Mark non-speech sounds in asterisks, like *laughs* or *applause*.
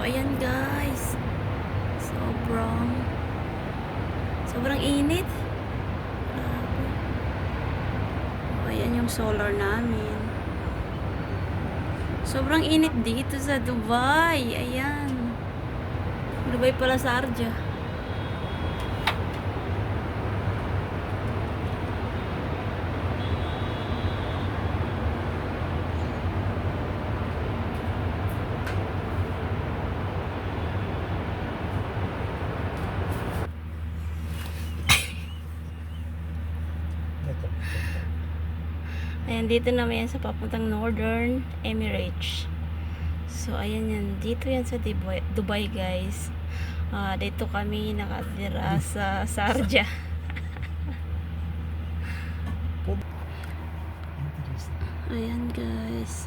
ayan guys. Sobrang sobrang init. Oh, ayan yung solar namin. Sobrang init dito sa Dubai. Ayan. Dubai pala sa Arja. Ayan, dito naman yan sa papuntang Northern Emirates. So, ayan yan. Dito yan sa Dubai, Dubai guys. Ah, dito kami nakatira sa Sarja. *laughs* Ayan guys.